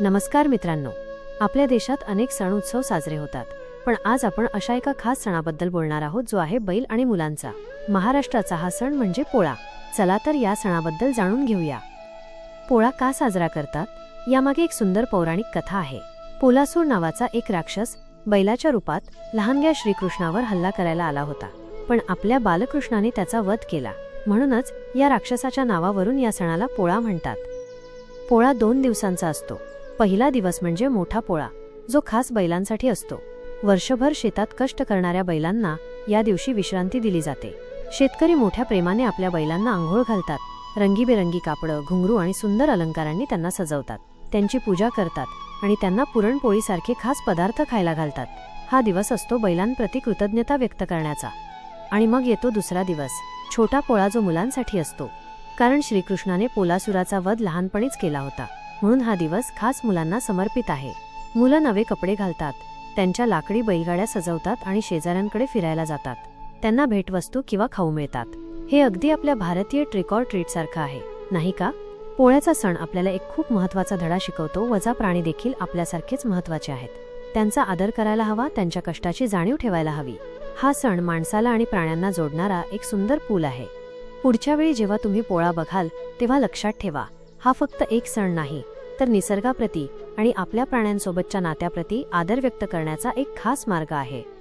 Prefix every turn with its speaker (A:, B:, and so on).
A: नमस्कार मित्रांनो. आपल्या देशात अनेक सण उत्सव साजरे होतात पण आज आपण अशा एका खास सणाबद्दल बोलणार आहोत जो आहे बैल आणि मुलांचा. महाराष्ट्राचा हा सण म्हणजे पोळा. चला तर या सणाबद्दल जाणून घेऊया. पोळा का साजरा करतात? यामागे एक सुंदर पौराणिक कथा आहे. पोलासूर नावाचा एक राक्षस बैलाच्या रूपात लहानग्या श्रीकृष्णावर हल्ला करायला आला होता पण आपल्या बालकृष्णाने त्याचा वध केला. म्हणूनच या राक्षसाच्या नावावरून या सणाला पोळा म्हणतात. पोळा दोन दिवसांचा असतो. पहिला दिवस म्हणजे मोठा पोळा जो खास बैलांसाठी असतो. वर्षभर शेतात कष्ट करणाऱ्या बैलांना या दिवशी विश्रांती दिली जाते. शेतकरी मोठ्या प्रेमाने आपल्या बैलांना आंघोळ घालतात रंगीबेरंगी कापडं घुंगरू आणि सुंदर अलंकारांनी त्यांना सजवतात. त्यांची पूजा करतात आणि त्यांना पुरणपोळीसारखे खास पदार्थ खायला घालतात. हा दिवस असतो बैलांप्रती कृतज्ञता व्यक्त करण्याचा. आणि मग येतो दुसरा दिवस छोटा पोळा जो मुलांसाठी असतो. कारण श्रीकृष्णाने पोलासुराचा वध लहानपणीच केला होता. म्हणून हा दिवस खास मुलांना समर्पित आहे. मुलं नवे कपडे घालतात त्यांच्या लाकडी बैलगाड्या सजवतात आणि शेजाऱ्यांकडे फिरायला जातात. त्यांना भेटवस्तू किंवा खाऊ मिळतात. हे अगदी आपल्या भारतीय ट्रिक ऑर ट्रीट सारखं आहे नाही का? पोळ्याचा सण आपल्याला एक खूप महत्त्वाचा धडा शिकवतो वजा प्राणी देखील आपल्यासारखेच महत्त्वाचे आहेत. त्यांचा आदर करायला हवा त्यांच्या कष्टाची जाणीव ठेवायला हवी. हा सण माणसाला आणि प्राण्यांना जोडणारा एक सुंदर पूल आहे. पुढच्या वेळी जेव्हा तुम्ही पोळा बघाल तेव्हा लक्षात ठेवा हा फक्त एक सण नाही तर निसर्गाप्रती आणि आपल्या प्राण्यांसोबतच्या नात्याप्रती आदर व्यक्त करण्याचा एक खास मार्ग आहे.